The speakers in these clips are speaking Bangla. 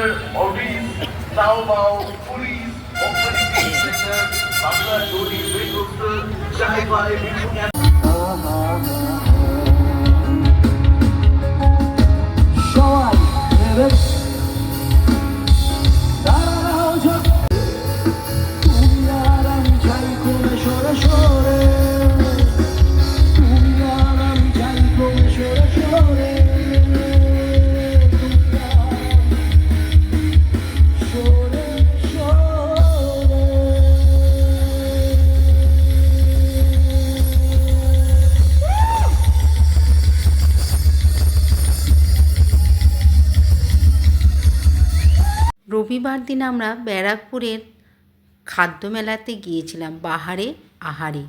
Center, Maldives, Sao Bao, Police, Operating Center, Bangla Dodi, Red Rooster, Chai রবিবার দিন আমরা ব্যারাকপুরের খাদ্য মেলাতে গিয়েছিলাম, বাহারে আহারে।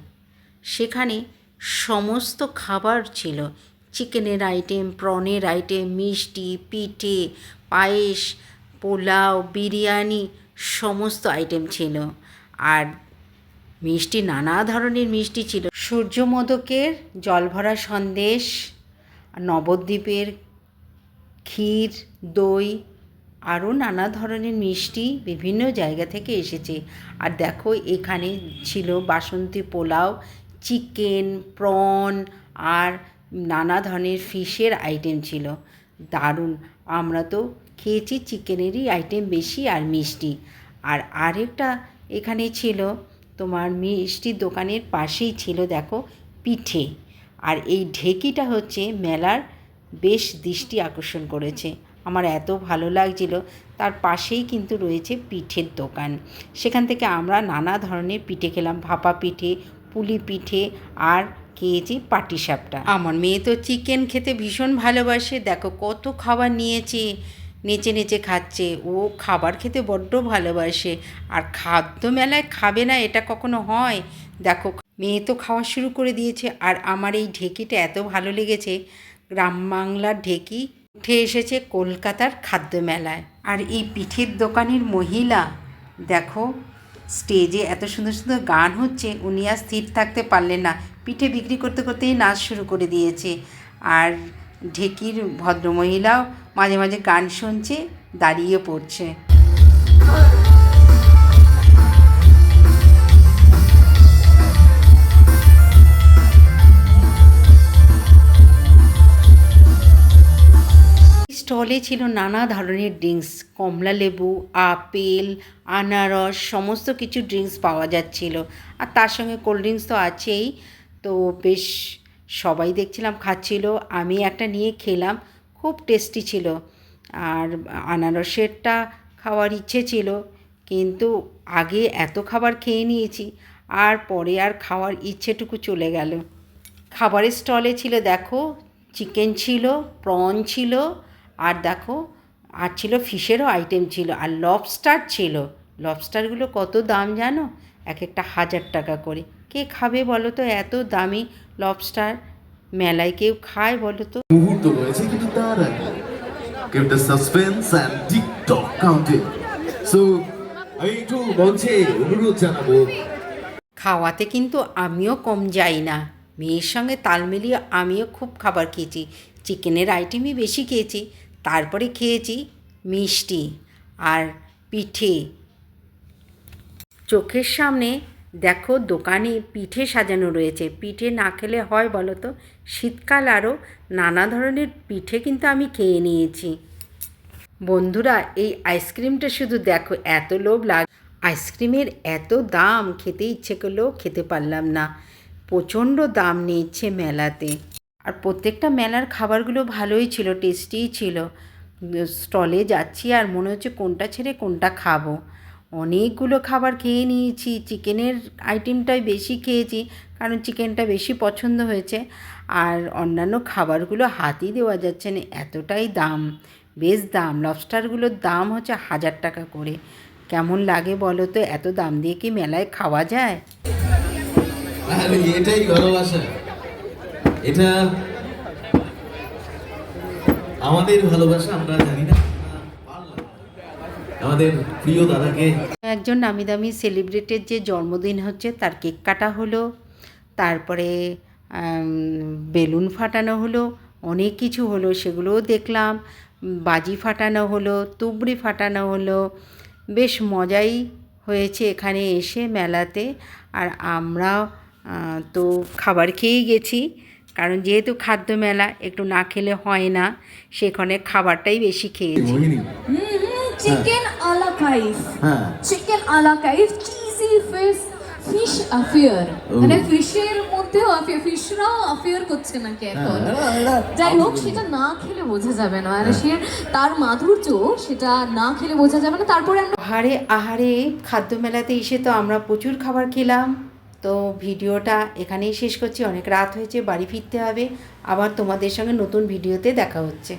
সেখানে সমস্ত খাবার ছিল। চিকেনের আইটেম, প্রনের আইটেম, মিষ্টি, পিঠে, পায়েস, পোলাও, বিরিয়ানি, সমস্ত আইটেম ছিল। আর মিষ্টি, নানা ধরনের মিষ্টি ছিল। সূর্যমোদকের জলভরা সন্দেশ, নবদ্বীপের ক্ষীর, দই আরও নানা ধরনের মিষ্টি বিভিন্ন জায়গা থেকে এসেছে। আর দেখো, এখানে ছিল বাসন্তী পোলাও, চিকেন, প্রন আর নানা ধরনের ফিশের আইটেম ছিল। দারুণ। আমরা তো খেয়েছি চিকেনেরই আইটেম বেশি আর মিষ্টি। আর আরেকটা এখানে ছিল, তোমার মিষ্টির দোকানের পাশেই ছিল, দেখো, পিঠে। আর এই ঢেকিটা হচ্ছে মেলার বেশ দৃষ্টি আকর্ষণ করেছে। আমার এত ভালো লাগছিল। তার পাশেই কিন্তু রয়েছে পিঠের দোকান। সেখান থেকে আমরা নানা ধরনের পিঠে খেলাম, ভাপা পিঠে, পুলি পিঠে আর খেয়েছি পাটিসাপটা। আমার মেয়ে তো চিকেন খেতে ভীষণ ভালোবাসে। দেখো কত খাবার নিয়েছে, নেচে নেচে খাচ্ছে। ও খাবার খেতে বড্ড ভালোবাসে। আর খাদ্য মেলায় খাবে না, এটা কখনো হয়? দেখো, মেয়ে তো খাওয়া শুরু করে দিয়েছে। আর আমার এই ঢেকিটা এত ভালো লেগেছে। গ্রাম বাংলার ঢেকি উঠে এসেছে কলকাতার খাদ্য মেলায়। আর এই পিঠের দোকানের মহিলা, দেখো স্টেজে এত সুন্দর সুন্দর গান হচ্ছে, উনি আর স্থির থাকতে পারলেন না। পিঠে বিক্রি করতে করতেই নাচ শুরু করে দিয়েছে। আর ঢেকির ভদ্রমহিলাও মাঝে মাঝে গান শুনছে, দাঁড়িয়ে পড়ছে। স্টলে ছিল নানা ধরনের ড্রিঙ্কস কমলা লেবু, আপেল, আনারস, সমস্ত কিছু ড্রিঙ্কস পাওয়া যাচ্ছিল। আর তার সঙ্গে কোল্ড ড্রিঙ্কস তো আছেই। তো বেশ সবাই দেখছিলাম, খাচ্ছিল। আমি একটা নিয়ে খেলাম, খুব টেস্টি ছিল। আর আনারসেরটা খাওয়ার ইচ্ছে ছিল, কিন্তু আগে এত খাবার খেয়ে নিয়েছি, আর পরে আর খাওয়ার ইচ্ছেটুকু চলে গেল। খাবারের স্টলে ছিল, দেখো চিকেন ছিল প্রন ছিল আর দেখো আর ছিল ফিশেরও আইটেম ছিল আর লবস্টার ছিল। লবস্টারগুলো কত দাম জানো? এক একটা হাজার টাকা করে। কে খাবে বলো তো? এত দামি লবস্টার মেলায় কেউ খায় বলো তো? মুহূর্ত রয়েছে কিন্তু তার আগে। আমি একটু মঞ্চে অনুরোধ জানাব। খাওয়াতে কিন্তু আমিও কম যাই না। মেয়ের সঙ্গে তাল মিলিয়ে আমিও খুব খাবার খেয়েছি। চিকেনের আইটেমই বেশি খেয়েছি। তারপরে খেয়েছি মিষ্টি আর পিঠে। চোখের সামনে দেখো দোকানে পিঠে সাজানো রয়েছে। পিঠে না খেলে হয় বলো তো? শীতকাল আরও নানা ধরনের পিঠে কিন্তু আমি খেয়ে নিয়েছি। বন্ধুরা, এই আইসক্রিমটা শুধু দেখো, এত লোভ লাগ, আইসক্রিমের এত দাম, খেতে ইচ্ছে করলেও খেতে পারলাম না। প্রচণ্ড দাম নিচ্ছে মেলাতে। আর প্রত্যেকটা মেলার খাবারগুলো ভালোই ছিল টেস্টিই ছিল। স্টলে যাচ্ছি আর মনে হচ্ছে কোনটা ছেড়ে কোনটা খাব। অনেকগুলো খাবার খেয়ে নিয়েছি, চিকেনের আইটেমটাই বেশি খেয়েছি, কারণ চিকেনটা বেশি পছন্দ হয়েছে। আর অন্যান্য খাবারগুলো হাতই দেওয়া যাচ্ছে না, এতটাই দাম। বেশ দাম লবস্টারগুলোর দাম হচ্ছে হাজার টাকা করে। কেমন লাগে বলো তো, এত দাম দিয়ে কি মেলায় খাওয়া যায়? এটাই ভালোবাসা। এটা আমাদের ভালোবাসা, আমরা জানি না। আমাদের প্রিয় দাদাকে একজন নামি দামি সেলিব্রিটির যে জন্মদিন হচ্ছে, তার কেক কাটা হলো, তারপরে বেলুন ফাটানো হলো, অনেক কিছু হলো, সেগুলোও দেখলাম, বাজি ফাটানো হলো, তুবড়ি ফাটানো হলো, বেশ মজাই হয়েছে এখানে এসে মেলাতে, আর আমরা তো খাবার খেয়েই গেছি। কারণ যেহেতু খাদ্য মেলা একটু না খেলে হয় না সেখানে খাবারটাই বেশি খেয়েছি চিকেন আলা কাইফ হ্যাঁ। চিকেন আলা কাইফ চিজি ফিশ ফিশ অ্যাফেয়ার মানে ফিশের মধ্যেও অ্যাফেয়ার ফিশরাও অ্যাফেয়ার করছে নাকি এখন? যাই হোক সেটা না খেলে বোঝা যাবে না। আর সে তার মাধুর্য সেটা না খেলে বোঝা যাবে না। তারপরে আমরা আহারে আহারে খাদ্য মেলাতে এসে তো আমরা প্রচুর খাবার খেলাম। তো ভিডিওটা এখানেই শেষ করছি। অনেক রাত হয়েছে, বাড়ি ফিরতে হবে। আবার তোমাদের সঙ্গে নতুন ভিডিওতে দেখা হচ্ছে।